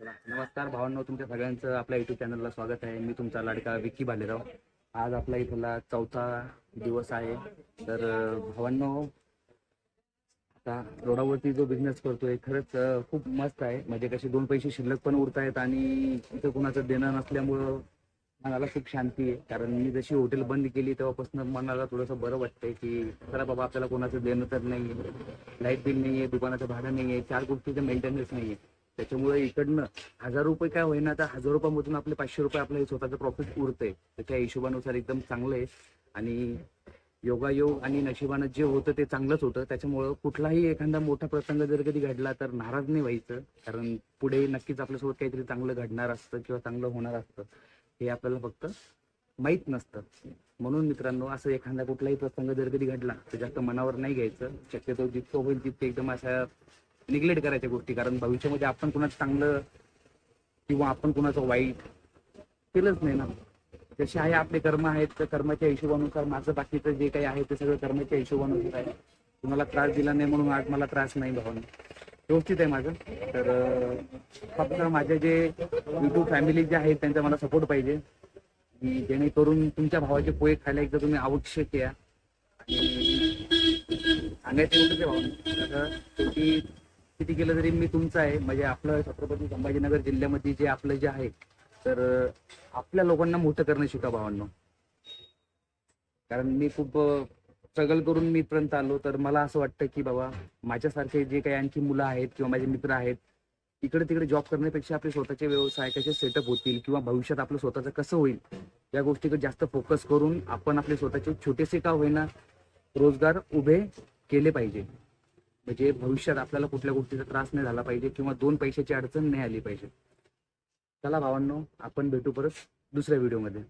नमस्कार भावांनो तुमच्या सगळ्यांचं आपल्या युट्यूब चॅनलला स्वागत आहे. मी तुमचा लाडका विक्की भालेराव. आज आपला इथला चौथा दिवस आहे. तर भावांनो आता रोडावरती जो बिझनेस करतोय खरंच खूप मस्त आहे. म्हणजे कसे दोन पैसे शिल्लक पण उरत आहेत आणि इथं कुणाचं देणं नसल्यामुळं मनाला खूप शांती आहे. कारण मी जशी हॉटेल बंद केली तेव्हापासून मनाला थोडंसं बरं वाटतंय की खरा बाबा आपल्याला कोणाचं देणं तर नाही लाइट बिल नाही आहे दुकानाचं भाडं नाही आहे चार गोष्टीचं मेंटेनन्स नाही आहे त्याच्यामुळे इकडनं हजार रुपये काय होईना आता हजार रुपयामधून आपले पाचशे रुपये आपलं स्वतःचं प्रॉफिट उरते तर त्या हिशोबानुसार एकदम चांगलं आहे. आणि योगायोग आणि नशिबानं जे होतं ते चांगलंच होतं. त्याच्यामुळं कुठलाही एखादा मोठा प्रसंग जर कधी घडला तर नाराज नाही व्हायचं. कारण पुढे नक्कीच आपल्यासोबत काहीतरी चांगलं घडणार असतं किंवा चांगलं होणार असतं. हे आपल्याला फक्त माहीत नसतं. म्हणून मित्रांनो असं एखादा कुठलाही प्रसंग जर कधी घडला तर जास्त मनावर नाही घ्यायचं. शक्यतो जितकं होईल तितकं एकदम अशा निग्लेक्ट करायच्या गोष्टी. कारण भविष्यामध्ये आपण कुणाचं चांगलं किंवा आपण कुणाचं वाईट केलंच नाही ना. जसे आहे आपले कर्म आहेत तर कर्माच्या हिशोबानुसार माझं बाकीचं जे काही आहे ते सगळं कर्माच्या हिशोबानुसार आहे. तुम्हाला त्रास दिला नाही म्हणून आज मला त्रास नाही भावानं व्यवस्थित आहे माझं. तर फक्त माझे जे युट्यूब फॅमिली जे आहेत त्यांचा मला सपोर्ट पाहिजे. जेणेकरून तुमच्या भावाचे पोहे खायला एकदा तुम्ही आवश्यक या. आणि सांगायचं एवढंच आहे भावानं किती केलं तरी मी तुमचं आहे. म्हणजे आपलं छत्रपती संभाजीनगर जिल्ह्यामध्ये जे आपलं जे आहे तर आपल्या लोकांना मोठं करणं शिका भावांनो. कारण मी खूप स्ट्रगल करून मी इथपर्यंत आलो तर मला असं वाटतं की बाबा माझ्यासारखे जे काही आणखी मुलं आहेत किंवा माझे मित्र आहेत इकडे तिकडे जॉब करण्यापेक्षा आपले स्वतःचे व्यवसाय कसे सेटअप होतील किंवा भविष्यात आपलं स्वतःचं कसं होईल या गोष्टीकडे जास्त फोकस करून आपण आपले स्वतःचे छोटेसे का होईना रोजगार उभे केले पाहिजे. म्हणजे भविष्यात आपल्याला कुठल्या गोष्टीचा त्रास नाही झाला पाहिजे किंवा दोन पैशाची अडचण नाही आली पाहिजे. चला भावांनो आपण भेटू परत दुसऱ्या व्हिडिओमध्ये.